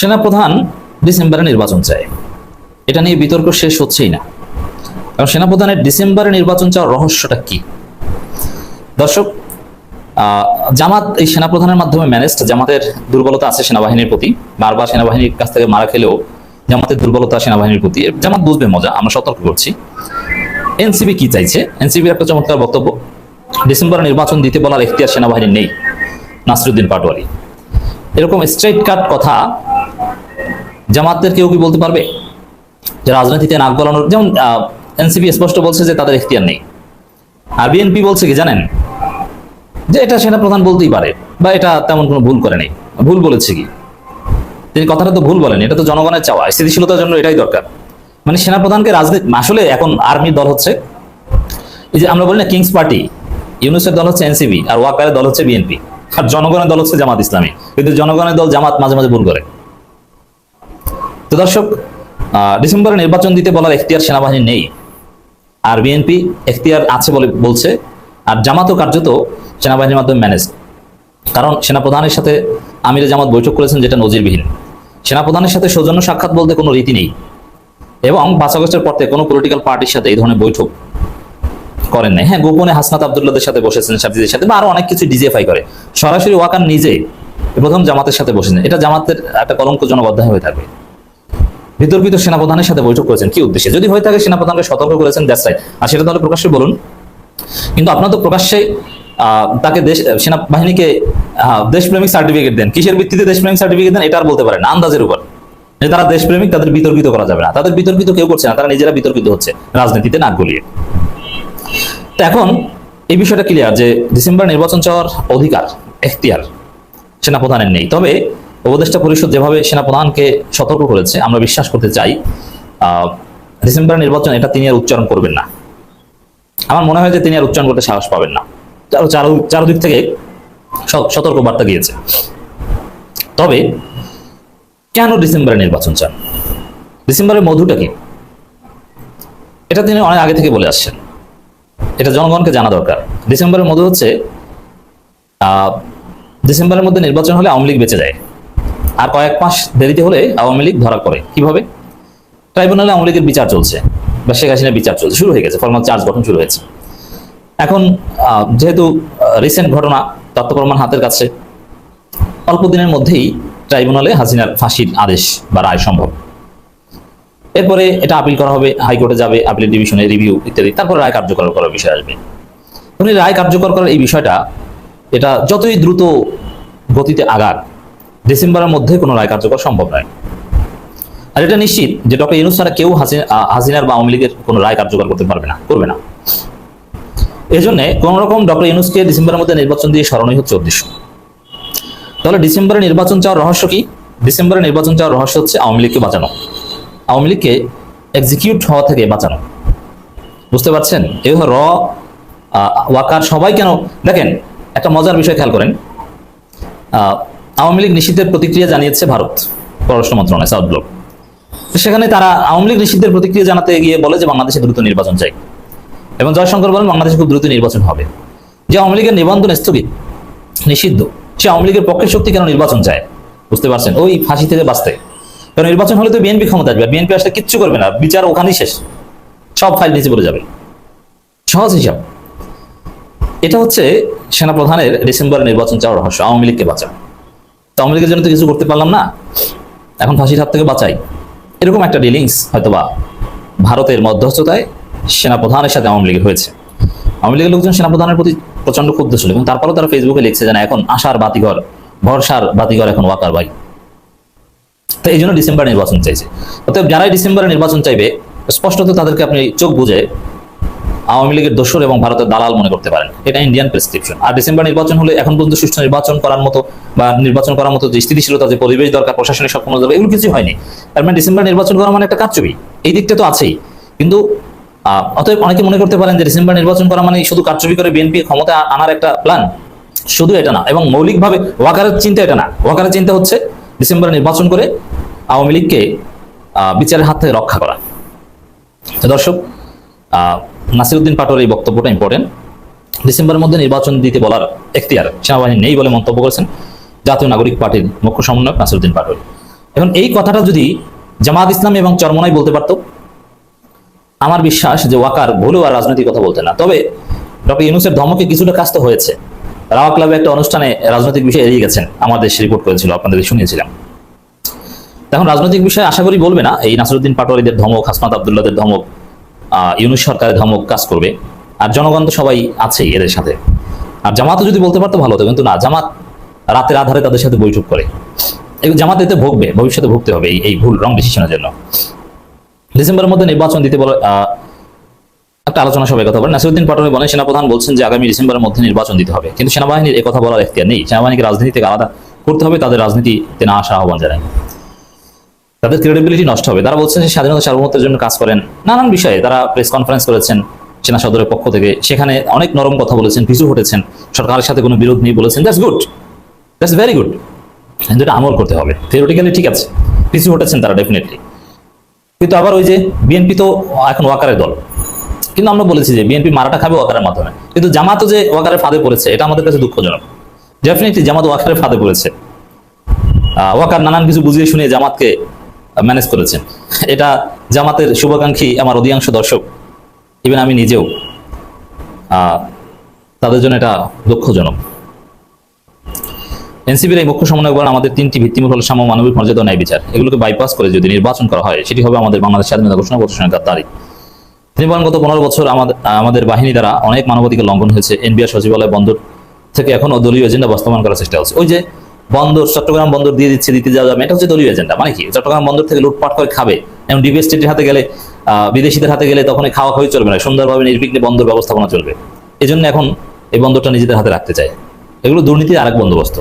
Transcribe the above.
সেনাপ্রধান ডিসেম্বরে নির্বাচন চায়। এটা নিয়ে বিতর্ক শেষ হচ্ছেই না। কারণ সেনাপ্রধানের ডিসেম্বরে নির্বাচন চাওয়ার রহস্যটা কি? দর্শক জামাত এই সেনাপ্রধানের মাধ্যমে ম্যানেজড জামাতের দুর্বলতা আছে সেনাবাহিনীর প্রতি। বারবার সেনাবাহিনীর কাছ থেকে মারা খেলেও জামাতের দুর্বলতা সেনাবাহিনীর প্রতি। জামাত বুঝবে মজা, আমরা সতর্ক করছি। এনসিবি কি চাইছে? এনসিবির একটা চমৎকার বক্তব্য, ডিসেম্বরে নির্বাচন দিতে বলার এখতিয়ার সেনাবাহিনীর নেই, নাসিরুদ্দিন পাটোয়ারি। এরকম স্ট্রেট কাট কথা জামাতদের কেউ কি বলতে পারবে? যে রাজনীতিতে নাক গলানোর যেমন এনসিপি স্পষ্ট বলছে যে তাদের এখতিয়ার নেই। আর বিএনপি বলছে কি জানেন? যে এটা সেনাপ্রধান বলতেই পারে, বা এটা তেমন কোনো ভুল করে নেই। ভুল বলেছে কি? তিনি কথাটা তো ভুল বলেন, এটা তো জনগণের চাওয়া। স্থিতিশীলতার জন্য এটাই দরকার। মানে সেনাপ্রধানকে রাজনীতি আসলে এখন আর্মির দল হচ্ছে, এই যে আমরা বলি না কিংস পার্টি, ইউনুসের দল হচ্ছে এনসিবি আর ওয়াকারের দল হচ্ছে বিএনপি। আর জনগণের দল হচ্ছে জামাত ইসলামী। কিন্তু জনগণের দল জামাত মাঝে মাঝে ভুল করে। তো দর্শক ডিসেম্বরে নির্বাচন দিতে বলার এখতিয়ার সেনাবাহিনী নেই। আর বিএনপি এখতিয়ার আছে বলে বলছে, আর জামাতও কার্যত সেনাবাহিনীর মাধ্যমে ম্যানেজ কারণ সেনাপ্রধানের সাথে আমিরে জামাত বৈঠক করেছেন যেটা নজিরবিহীন। সেনাপ্রধানের সাথে সৌজন্য সাক্ষাৎ বলতে কোনো রীতি নেই। এবং পাঁচ আগস্টের পর থেকে কোনো পলিটিক্যাল পার্টির সাথে এই ধরনের বৈঠক করেন নাই। হ্যাঁ গোপনে হাসনাত আবদুল্লাদের সাথে বসেছেন সাবজিদের সাথে, বা আরও অনেক কিছু ডিজিএফআই করে। সরাসরি ওয়াকার নিজে প্রথম জামাতের সাথে বসেছেন। এটা জামাতের একটা কলঙ্কজনক অধ্যায় হয়ে থাকবে। বিতর্কিত সেনাপ্রধানের সাথে বৈঠক করেছেন, কি উদ্দেশ্যে? যদি হয়ে থাকে সেনাপ্রধানকে সতর্ক করেছেন, দ্যাটস রাইট। আর সেটা তাহলে প্রকাশ্যে বলুন। কিন্তু আপনার তো প্রকাশ্যে তাকে দেশ সেনাবাহিনীকে দেশপ্রেমিক সার্টিফিকেট দেন। কিসের ভিত্তিতে দেশপ্রেমিক সার্টিফিকেট দেন, এটা আর বলতে পারেন আন্দাজের উপর। যে তারা দেশপ্রেমিক, তাদের বিতর্কিত করা যাবে না। তাদের বিতর্কিত কেউ করছে না, তারা নিজেরা বিতর্কিত হচ্ছে, রাজনীতিতে নাক গলিয়ে। তো এখন এই বিষয়টা ক্লিয়ার যে ডিসেম্বর নির্বাচন চাওয়ার অধিকার, এখতিয়ার সেনাপ্রধানের নেই। তবে উপদেষ্টা পরিষদ যেভাবে সেনাপ্রধানকে সতর্ক করেছে, আমরা বিশ্বাস করতে চাই ডিসেম্বর নির্বাচন এটা তিনি আর উচ্চারণ করবেন না। আমার মনে হয় যে তিনি আর উচ্চারণ করতে সাহস পাবেন না। চারো চারো, চারোদিক থেকে সতর্ক বার্তা গিয়েছে। তবে কেন ডিসেম্বরে নির্বাচন চান? ডিসেম্বরের মধুটা কি? এটা তিনি অনেক আগে থেকে বলে আসছেন। এটা জনগণকে জানা দরকার। ডিসেম্বরের মধু হচ্ছে ডিসেম্বরের মধ্যে নির্বাচন হলে আওয়ামী লীগ বেঁচে যায়। আর কয়েক মাস দেরিতে হলে আওয়ামী লীগ ধরা পড়ে। কীভাবে? ট্রাইব্যুনালে আওয়ামী লীগের বিচার চলছে। বা শেখ হাসিনার বিচার চলছে। শুরু হয়ে গেছে। ফর্মাল চার্জ গঠন শুরু হয়েছে। এখন যেহেতু রিসেন্ট ঘটনা তথ্য প্রমাণ হাতের কাছে, অল্প দিনের মধ্যেই ট্রাইব্যুনালে হাসিনার ফাঁসির আদেশ বা রায় সম্ভব। এরপরে এটা আপিল করা হবে, হাইকোর্টে যাবে আপিল ডিভিশনে রিভিউ ইত্যাদি। তারপরে রায় কার্যকর করার বিষয় আসবে। উনি রায় কার্যকর করার এই বিষয়টা, এটা যতই দ্রুত গতিতে আগাক ডিসেম্বরের মধ্যে কোনো রায় কার্যকর সম্ভব নয়। আর এটা নিশ্চিত যে ডক্টর ইউনুস ছাড়া কেউ হাসিনার বা আওয়ামী লীগের কোনো রায় কার্যকর করতে পারবে না, করবে না। এই জন্য কোন রকম ডক্টর ইউনুসকে ডিসেম্বরের মধ্যে নির্বাচন দিয়ে সরানোই হচ্ছে উদ্দেশ্য। তাহলে ডিসেম্বরে নির্বাচন চাওয়ার রহস্য কি? ডিসেম্বরে নির্বাচন চাওয়ার রহস্য হচ্ছে আওয়ামী লীগকে বাঁচানো। আওয়ামী লীগকে এক্সিকিউট হওয়া থেকে বাঁচানো। বুঝতে পারছেন? এই র ওয়াকার সবাই কেন, দেখেন, একটা মজার বিষয় খেয়াল করেন। আওয়ামী লীগ নিষিদ্ধের প্রতিক্রিয়া জানিয়েছে ভারত, পররাষ্ট্র মন্ত্রণালয়, সাউথ ব্লক। সেখানে তারা আওয়ামী লীগ নিষিদ্ধের প্রতিক্রিয়া জানাতে গিয়ে বলে যে বাংলাদেশে দ্রুত নির্বাচন চাই। এবং জয়শঙ্কর বলেন, বাংলাদেশে খুব দ্রুত নির্বাচন হবে। যে আওয়ামী লীগের নিবন্ধন স্থগিত, নিষিদ্ধ, সে আওয়ামী লীগের পক্ষের শক্তি কেন নির্বাচন চায়? বুঝতে পারছেন? ওই ফাঁসি থেকে বাঁচতে। কারণ নির্বাচন হলে তো বিএনপি ক্ষমতা আসবে বিএনপি আসলে কিচ্ছু করবে না, বিচার ওখানেই শেষ। সব ফাইল নিচে পড়ে যাবে। সহজ হিসাব। এটা হচ্ছে সেনাপ্রধানের ডিসেম্বরে নির্বাচন চাওয়ার রহস্য, আওয়ামী লীগকে বাঁচাও তো আওয়ামী লীগের জন্য তো কিছু করতে পারলাম না। এখন ফাঁসির হাত থেকে বাঁচাই। এরকম একটা ডিলিংস হয়তোবা ভারতের মধ্যস্থতায় সেনাপ্রধানের সাথে আওয়ামী লীগের হয়েছে। আওয়ামী লীগের লোকজন সেনাপ্রধানের প্রতি প্রচণ্ড ক্ষুব্ধ ছিল এবং তারপরেও তারা ফেসবুকে লিখছে যে না, এখন আশার বাতিঘর ভরসার বাতিঘর এখন ওয়াকার ভাই। তো এই জন্য ডিসেম্বর নির্বাচন চাইছে। অতএব যারাই ডিসেম্বরে নির্বাচন চাইবে স্পষ্টত তাদেরকে আপনি চোখ বুঝে আওয়ামী লীগের দোসর এবং ভারতের দালাল মনে করতে পারেন। এটা ইন্ডিয়ান প্রেসক্রিপশন আর ডিসেম্বর নির্বাচন হলে এখন পর্যন্ত সুষ্ঠু নির্বাচন করার মতো বা নির্বাচন করার মতো যে স্থিতিশীলতা, যে পরিবেশ দরকার, প্রশাসনিক সক্ষমতা দরকার, এগুলো কিছু হয়নি। তার মানে ডিসেম্বর নির্বাচন করা মানে একটা কারচুপি। এই দিকটা তো আছেই। কিন্তু অতএব অনেকে মনে করতে পারেন যে ডিসেম্বর নির্বাচন করা মানে শুধু কারচুপি করে বিএনপি ক্ষমতা আনার একটা প্ল্যান শুধু এটা না, এবং মৌলিকভাবে ওয়াকারের চিন্তা এটা না। ওয়াকারের চিন্তা হচ্ছে ডিসেম্বরে নির্বাচন করে আওয়ামী লীগকে বিচারের হাত থেকে রক্ষা করা। দর্শক নাসিরুদ্দিন পাটোয়ার এই বক্তব্যটা ইম্পর্টেন্ট ডিসেম্বরের মধ্যে নির্বাচন দিতে বলার এখতিয়ার সেনাবাহিনী নেই বলে মন্তব্য করেছেন জাতীয় নাগরিক পার্টির মুখ্য সমন্বয়ক নাসিরুদ্দিন পাটোয়ারি। এখন এই কথাটা যদি জামাত ইসলাম এবং চরমনাই বলতে পারতো, আমার বিশ্বাস যে ওয়াকার ভুলেও আর রাজনৈতিক কথা বলতে না। তবে ডক্টর ইউনুসের ধমকে কিছুটা কাজ তো হয়েছে। রাওয়া ক্লাবে একটা অনুষ্ঠানে রাজনৈতিক বিষয়ে এড়িয়ে গেছেন। আমাদের দেশ রিপোর্ট করেছিল আপনাদের শুনিয়েছিলাম। এখন রাজনৈতিক বিষয়ে আশা করি বলবে না, এই নাসরুদ্দিন পাটোয়ারিদের ধমক হাসনাত আবদুল্লাদের ধমক ইউনুস সরকারের ধমক কাজ করবে। আর জনগণ তো সবাই আছেই এদের সাথে। আর জামাতও যদি বলতে পারতো ভালো হতো, কিন্তু না, জামাত রাতের আধারে তাদের সাথে বৈঠক করে। এই জামাত এতে ভোগবে, ভবিষ্যতে ভুগতে হবে এই- ভুল, রং ডিসিশনের জন্য। ডিসেম্বরের মধ্যে নির্বাচন দিতে বলে একটা আলোচনা সবাই কথা বলেন। নাসিরুদ্দিন পাটোয়ারি বলেন, সেনাপ্রধান বলছেন যে আগামী ডিসেম্বরের মধ্যে নির্বাচন দিতে হবে। কিন্তু সেনাবাহিনীর কথা বলার এখতিয়ার নেই। সেনাবাহিনীকে রাজনীতি থেকে আলাদা করতে হবে, তাদের রাজনীতিতে না আসা আহ্বান জানায় তাদের ক্রেডিবিলিটি নষ্ট হবে। তারা বলছেন যে স্বাধীনতা সার্বভৌমত্বের জন্য কাজ করেন। নানান বিষয়ে তারা প্রেস কনফারেন্স করেছেন, সেনা সদরের পক্ষ থেকে। সেখানে অনেক নরম কথা বলেছেন পিছু হটেছেন সরকারের সাথে কোনো বিরোধ নেই বলেছেন। That's good that's very good কিন্তু এটা আমল করতে হবে। থিওরিটিক্যালি ঠিক আছে। পিছু হটেছেন তারা ডেফিনেটলি কিন্তু আবার ওই যে বিএনপি তো এখন ওয়াকারের দল। কিন্তু আমরা বলেছি যে বিএনপি মারাটা খাবে ওয়াকারের মাধ্যমে। কিন্তু জামাতও যে ওয়াকারের ফাঁদে পড়েছে, এটা আমাদের কাছে দুঃখজনক। ডেফিনেটলি জামাত ওয়াকারের ফাঁদে পড়েছে। ওয়াকার নানান কিছু বুঝিয়ে শুনিয়ে জামাতকে ম্যানেজ করেছেন। এটা জামাতের শুভাকাঙ্ক্ষী আমার অধিকাংশ দর্শক ইভেন আমি নিজেও তাদের জন্য এটা দুঃখজনক। এনসিপির এই মুখ্য সমন্বয় বলেন, আমাদের তিনটি ভিত্তিমূল হল সাম্য, মানবিক, মর্যাদা, ন্যায় বিচার। এগুলোকে বাইপাস করে যদি নির্বাচন করা হয়, সেটি হবে আমাদের বাংলাদেশ স্বাধীনতা ঘোষণাপত্র সঙ্গে তারিখ। তিনি বলেন, গত পনেরো বছর আমাদের আমাদের বাহিনী দ্বারা অনেক মানবাধিকার লঙ্ঘন হয়েছে। এনবিআর সচিবালয় বন্দর থেকে এখনও দলীয় এজেন্ডা বাস্তবায়ন করার চেষ্টা হচ্ছে ওই যে বন্দর, চট্টগ্রাম বন্দর দিয়ে দিচ্ছে, দিতে যাওয়া যাবে এটা হচ্ছে দলীয় এজেন্ডা মানে কি? চট্টগ্রাম বন্দর থেকে লুটপাট করে খাবে। এবং ডিবি স্টেটের হাতে গেলে বিদেশিদের হাতে গেলে তখন খাওয়া খাওয়াই চলবে না। সুন্দরভাবে নির্বিঘ্নে বন্দর ব্যবস্থাপনা চলবে। এজন্য এখন এই বন্দরটা নিজেদের হাতে রাখতে চায়। এগুলো দুর্নীতির আরেক বন্দোবস্ত।